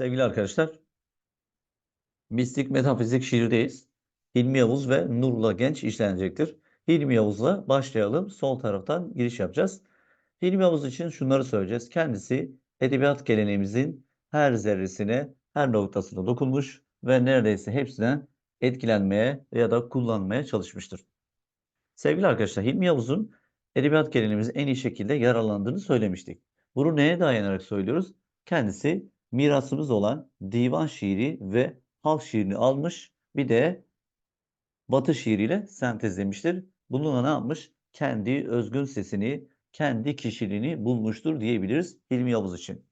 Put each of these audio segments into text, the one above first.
Sevgili arkadaşlar, mistik metafizik şiirdeyiz. Hilmi Yavuz ve Nurla Genç işlenecektir. Hilmi Yavuz'la başlayalım. Sol taraftan giriş yapacağız. Hilmi Yavuz için şunları söyleyeceğiz. Kendisi edebiyat geleneğimizin her zerresine, her noktasına dokunmuş ve neredeyse hepsinden etkilenmeye ya da kullanmaya çalışmıştır. Sevgili arkadaşlar, Hilmi Yavuz'un edebiyat geleneğimizin en iyi şekilde yararlandığını söylemiştik. Bunu neye dayanarak söylüyoruz? Kendisi mirasımız olan divan şiiri ve halk şiirini almış, bir de Batı şiiriyle sentezlemiştir. Bununla ne yapmış? Kendi özgün sesini, kendi kişiliğini bulmuştur diyebiliriz Hilmi Yavuz için.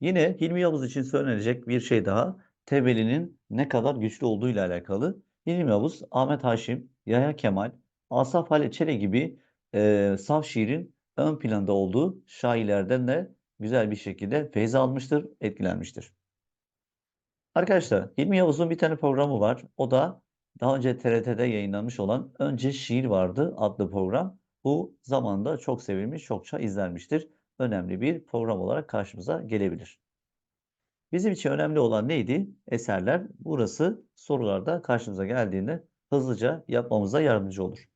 Yine Hilmi Yavuz için söylenecek bir şey daha, Tebeli'nin ne kadar güçlü olduğu ile alakalı. Hilmi Yavuz, Ahmet Haşim, Yahya Kemal, Asaf Çele gibi e, saf şiirin ön planda olduğu şairlerden de güzel bir şekilde feyz almıştır, etkilenmiştir. Arkadaşlar, Hilmi Yavuz'un bir tane programı var. O da daha önce TRT'de yayınlanmış olan Önce Şiir Vardı adlı program. Bu zamanda çok sevilmiş, çokça izlenmiştir. Önemli bir program olarak karşımıza gelebilir. Bizim için önemli olan neydi? Eserler. Burası sorularda karşımıza geldiğinde hızlıca yapmamıza yardımcı olur.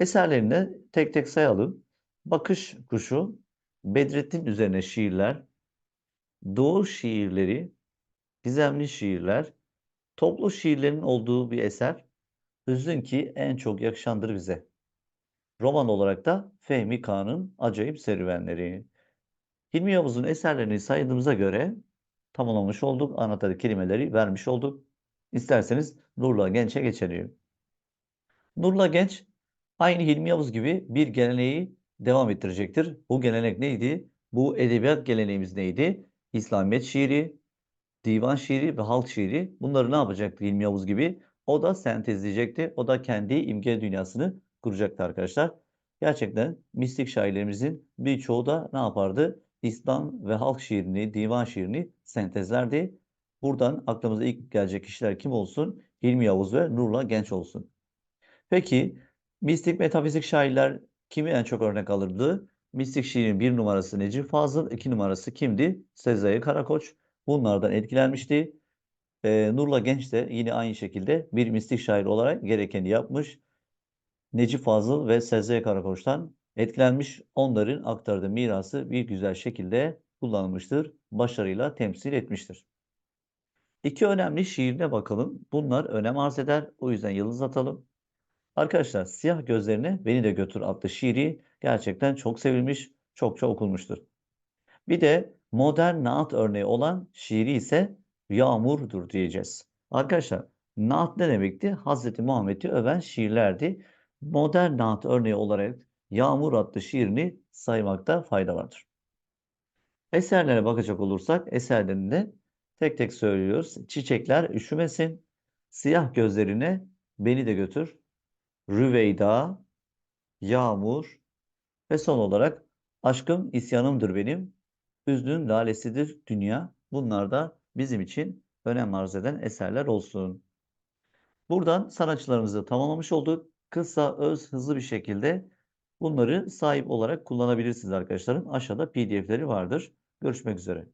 Eserlerini tek tek sayalım. Bakış Kuşu, Bedrettin üzerine şiirler, Doğu şiirleri, gizemli şiirler, toplu şiirlerin olduğu bir eser. Hüzün ki en çok yakışandır bize. Roman olarak da Fehmi Kağan'ın Acayip Serüvenleri. Hilmi Yavuz'un eserlerini saydığımıza göre tamamlamış olduk. Anahtarı kelimeleri vermiş olduk. İsterseniz Nurla Genç'e geçelim. Nurla Genç aynı Hilmi Yavuz gibi bir geleneği devam ettirecektir. Bu gelenek neydi? Bu edebiyat geleneğimiz neydi? İslamiyet şiiri, divan şiiri ve halk şiiri. Bunları ne yapacaktı Hilmi Yavuz gibi? O da sentezleyecekti. O da kendi imge dünyasını kuracaktı arkadaşlar. Gerçekten mistik şairlerimizin birçoğu da ne yapardı? İslam ve halk şiirini, divan şiirini sentezlerdi. Buradan aklımıza ilk gelecek kişiler kim olsun? Hilmi Yavuz ve Nurla Genç olsun. Peki mistik metafizik şairler kimi en çok örnek alırdı? Mistik şiirin bir numarası Necip Fazıl, iki numarası kimdi? Sezai Karakoç. Bunlardan etkilenmişti. Ee, Nurla Genç de yine aynı şekilde bir mistik şair olarak gerekeni yapmış. Necip Fazıl ve Sezai Karakoç'tan etkilenmiş. Onların aktardığı mirası bir güzel şekilde kullanılmıştır. Başarıyla temsil etmiştir. İki önemli şiirine bakalım. Bunlar önem arz eder. O yüzden yıldız atalım. Arkadaşlar Siyah Gözlerine Beni de Götür adlı şiiri gerçekten çok sevilmiş, çokça okunmuştur. Bir de modern naat örneği olan şiiri ise Yağmur'dur diyeceğiz. Arkadaşlar naat ne demekti? Hazreti Muhammed'i öven şiirlerdi. Modern naat örneği olarak Yağmur adlı şiirini saymakta fayda vardır. Eserlere bakacak olursak eserlerinde tek tek söylüyoruz. Çiçekler üşümesin, siyah gözlerine beni de götür, Rüveyda, Yağmur ve son olarak Aşkım isyanımdır benim, Hüznün lalesidir dünya. Bunlar da bizim için önem arz eden eserler olsun. Buradan sanatçılarımızı tamamlamış olduk. Kısa, öz, hızlı bir şekilde bunları sahip olarak kullanabilirsiniz arkadaşlarım. Aşağıda pdf'leri vardır. Görüşmek üzere.